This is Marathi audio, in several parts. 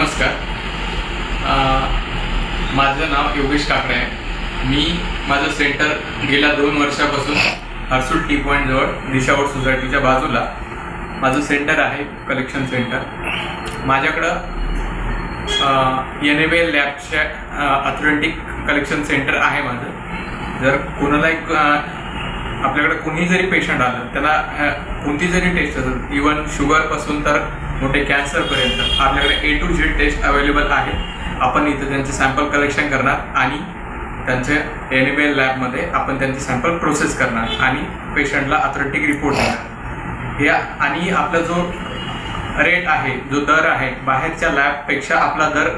नमस्कार. माझं नाव योगेश काकडे आहे. मी माझं सेंटर गेल्या दोन वर्षापासून हर्सूल टी पॉईंटजवळ दिशावड सोसायटीच्या बाजूला माझं सेंटर आहे कलेक्शन सेंटर. माझ्याकडं एन एम एल लॅबच्या अथलेटिक कलेक्शन सेंटर आहे माझं. जर कोणाला एक आपल्याकडं कोणी जरी पेशंट आलं त्याला कोणती जरी टेस्ट असेल इवन शुगरपासून तर मोठे कॅन्सरपर्यंत आपल्याकडे A to Z test available आहे. आपण इथं त्यांचे सॅम्पल कलेक्शन करणार आणि त्यांचे एन एल लॅबमध्ये आपण त्यांचे सॅम्पल प्रोसेस करणार आणि पेशंटला अथॉरिटिक रिपोर्ट देणार. हे आणि आपला जो रेट आहे जो दर आहे बाहेरच्या लॅबपेक्षा आपला दर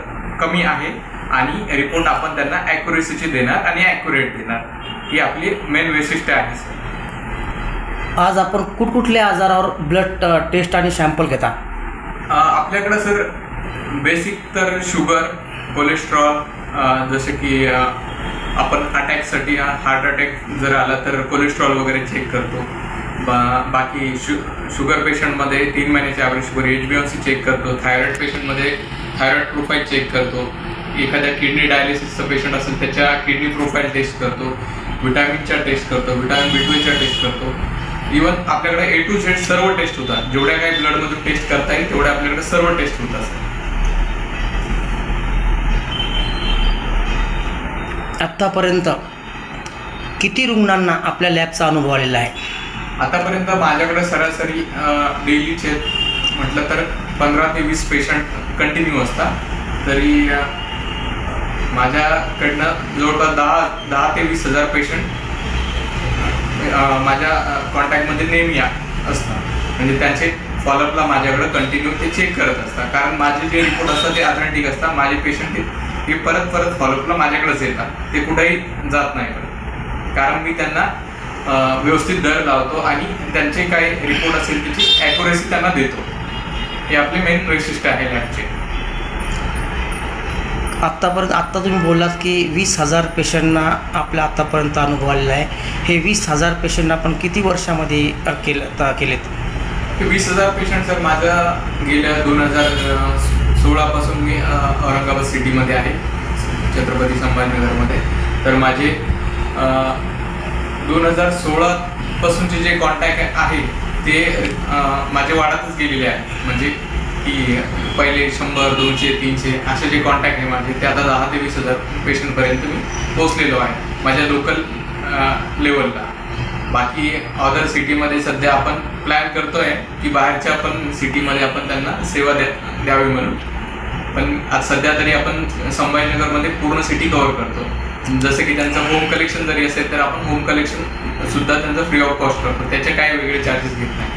कमी आहे आणि रिपोर्ट आपण त्यांना ॲक्युरेसीची देणार आणि ॲक्युरेट देणार. ही आपली मेन वैशिष्ट्य आहे सर आज आपण कुठकुठल्या आजारावर ब्लड टेस्ट आणि सॅम्पल घेता? आपल्याकडं सर बेसिक तर शुगर कोलेस्ट्रॉल जसे की आपण अटॅकसाठी हार्ट अटॅक जर आला तर कोलेस्ट्रॉल वगैरे चेक करतो. बा बाकी शु शुगर पेशंटमध्ये तीन महिन्याच्या average sugar H B C check करतो. थायरॉइड पेशंटमध्ये थायरॉइड प्रोफाईल चेक करतो. एखाद्या किडनी डायलिसिसचं पेशंट असेल त्याच्या किडनी प्रोफाईल टेस्ट करतो. विटॅमिनच्या टेस्ट करतो. विटॅमिन बी टूच्या टेस्ट करतो. इवन आपल्याकडे ए टू झेड सर्व टेस्ट होतात. जेवढ्या काही ब्लडमधून टेस्ट करता येईल तेवढ्या आपल्याकडे सर्व टेस्ट होतात सर आत्तापर्यंत किती रुग्णांना आपल्या लॅबचा अनुभव आलेला आहे? आतापर्यंत माझ्याकडे सरासरी डेलीचे म्हटलं तर पंधरा ते वीस पेशंट कंटिन्यू असतात. तरी माझ्याकडनं जवळपास दहा दहा ते वीस हजार पेशंट माझ्या कॉन्टॅक्टमध्ये नेहमी असतात. म्हणजे त्यांचे फॉलोअपला माझ्याकडे कंटिन्यू ते चेक करत असतात. कारण माझे जे रिपोर्ट असतात ते ऑथेंटिक असतात. माझे पेशंट हे परत परत फॉलोअपला माझ्याकडेच येतात. ते कुठेही जात नाही कारण मी त्यांना व्यवस्थित दर लावतो आणि त्यांचे काही रिपोर्ट असेल त्याची ॲक्युरेसी त्यांना देतो. हे आपले मेन वैशिष्ट्य आहे लॅबचे आत्तापर्यंत आत्ता तुम्ही बोललात की वीस हजार पेशंटना आपल्या आत्तापर्यंत अनुभव आलेला आहे. हे वीस हजार पेशंटना आपण किती वर्षामध्ये केलं केलेत? वीस हजार पेशंट सर माझं गेल्या दोन हजार सोळापासून मी औरंगाबाद सिटीमध्ये आहे छत्रपती संभाजीनगरमध्ये. तर माझे दोन हजार सोळापासूनचे जे कॉन्टॅक्ट आहे ते माझे वाढतच गेलेले आहे. म्हणजे की पहिले शंभर दोनशे तीनशे असे जे कॉन्टॅक्ट आहे माझे ते आता दहा ते वीस हजार पेशंटपर्यंत मी पोचलेलो आहे माझ्या लोकल लेवलला बाकी अदर सिटीमध्ये सध्या आपण प्लॅन करतोय की बाहेरच्या पण सिटीमध्ये आपण त्यांना सेवा द्या द्यावी म्हणून. पण आज सध्या तरी आपण संभाजीनगरमध्ये पूर्ण सिटी कव्हर करतो. जसं की त्यांचं होम कलेक्शन जरी असेल तर आपण होम कलेक्शन सुद्धा त्यांचं फ्री ऑफ कॉस्ट करतो. त्याचे काही वेगळे चार्जेस घेत नाही.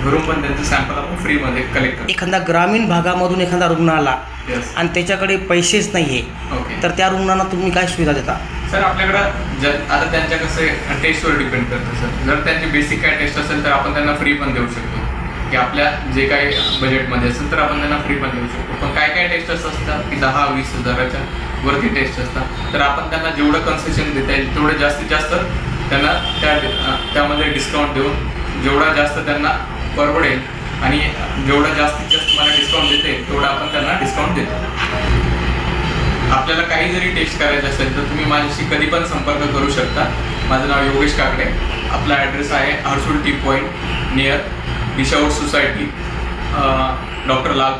घरून पण त्यांचं सॅम्पल आपण फ्रीमध्ये कलेक्ट करतो. एखादा ग्रामीण भागामधून एखादा रुग्ण आला आणि त्याच्याकडे पैसेच नाही आहे ओके तर त्या रुग्णांना तुम्ही काय सुविधा देता? सर आपल्याकडं ज आता त्यांच्या कसं टेस्टवर डिपेंड करतं सर. जर त्यांची बेसिक काय टेस्ट असेल तर आपण त्यांना फ्री पण देऊ शकतो. की आपल्या जे काही बजेटमध्ये असेल तर आपण त्यांना फ्री पण देऊ शकतो. पण काय काय टेस्ट असतात की दहा वीस हजाराच्या वरती टेस्ट असतात तर आपण त्यांना जेवढं कन्सेशन देता येईल तेवढं जास्तीत जास्त त्यांना त्या त्यामध्ये डिस्काउंट देऊन जेवढा जास्त त्यांना परवडेल आणि जेवढं जास्तीत जास्त मला डिस्काउंट देते तेवढा आपण त्यांना डिस्काउंट देतो. आपल्याला काही जरी टेस्ट करायचं असेल तर तुम्ही माझ्याशी कधी पण संपर्क करू शकता. माझं नाव योगेश काकडे. आपला ॲड्रेस आहे हर्सूल टी पॉईंट नियर दिशाऊट सोसायटी डॉक्टर लाल